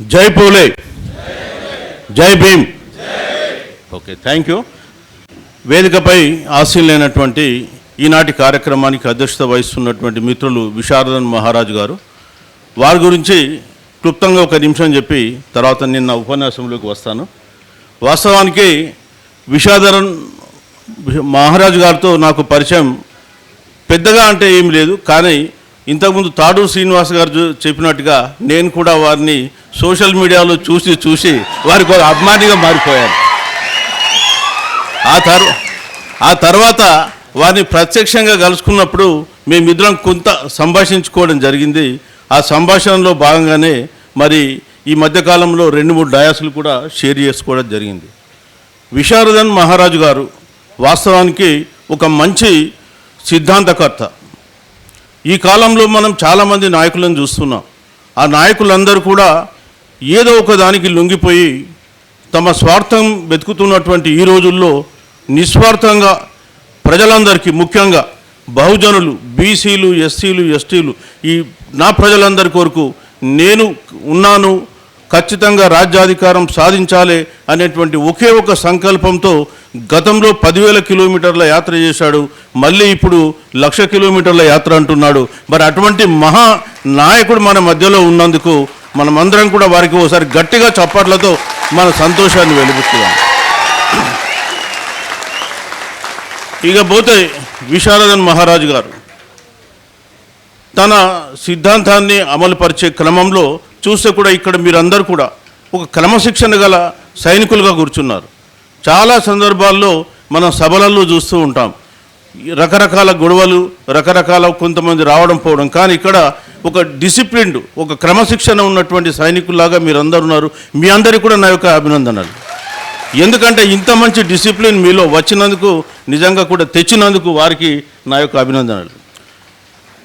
జై పూలే. జై Bhim. Okay thank you వేదికపై ఆశీలైనటువంటి ఈనాటి కార్యక్రమానికి అధ్యక్షత వహిస్తున్నటువంటి మిత్రులు విశారదన్ మహారాజు గారు. వారి గురించి క్లుప్తంగా ఒక నిమిషం చెప్పి తర్వాత నిన్న ఉపన్యాసంలోకి వస్తాను. వాస్తవానికి విషాదరన్ మహారాజు గారితో నాకు పరిచయం పెద్దగా అంటే ఏం లేదు కానీ ఇంతకుముందు తాడు శ్రీనివాస్ గారు చెప్పినట్టుగా నేను కూడా వారిని సోషల్ మీడియాలో చూసి చూసి వారికి ఒక అభిమానిగా మారిపోయాను. ఆ తర్వా ఆ తర్వాత వారిని ప్రత్యక్షంగా కలుసుకున్నప్పుడు మేమిద్దరం కొంత సంభాషించుకోవడం జరిగింది. ఆ సంభాషణలో భాగంగానే మరి ఈ మధ్యకాలంలో రెండు మూడు డయాసులు కూడా షేర్ చేసుకోవడం జరిగింది. విశారదన్ మహారాజు గారు వాస్తవానికి ఒక మంచి సిద్ధాంతకర్త. ఈ కాలంలో మనం చాలామంది నాయకులను చూస్తున్నాం. ఆ నాయకులందరూ కూడా ఏదో ఒక దానికి లొంగిపోయి తమ స్వార్థం వెతుకుతున్నటువంటి ఈ రోజుల్లో నిస్వార్థంగా ప్రజలందరికీ ముఖ్యంగా బహుజనులు బీసీలు ఎస్సీలు ఎస్టీలు ఈ నా ప్రజలందరి కొరకు నేను ఉన్నాను ఖచ్చితంగా రాజ్యాధికారం సాధించాలి అనేటువంటి ఒకే ఒక సంకల్పంతో గతంలో పదివేల కిలోమీటర్ల యాత్ర చేశాడు. మళ్ళీ ఇప్పుడు లక్ష కిలోమీటర్ల యాత్ర అంటున్నాడు. మరి అటువంటి మహా నాయకుడు మన మధ్యలో ఉన్నందుకు మనమందరం కూడా వారికి ఒకసారి గట్టిగా చప్పట్లతో మన సంతోషాన్ని వెలిపిస్తున్నాం. ఇక పోతే విశారదన్ మహారాజు గారు తన సిద్ధాంతాన్ని అమలుపరిచే క్రమంలో చూస్తే కూడా ఇక్కడ మీరందరూ కూడా ఒక క్రమశిక్షణ గల సైనికులుగా కూర్చున్నారు. చాలా సందర్భాల్లో మనం సభలలో చూస్తూ ఉంటాం. రకరకాల గొడవలు రకరకాల కొంతమంది రావడం పోవడం. కానీ ఇక్కడ ఒక డిసిప్లిన్డ్ ఒక క్రమశిక్షణ ఉన్నటువంటి సైనికుల్లాగా మీరందరూ ఉన్నారు. మీ అందరికీ కూడా నా యొక్క అభినందనలు. ఎందుకంటే ఇంత మంచి డిసిప్లిన్ మీలో వచ్చినందుకు నిజంగా కూడా తెచ్చినందుకు వారికి నా యొక్క అభినందనలు.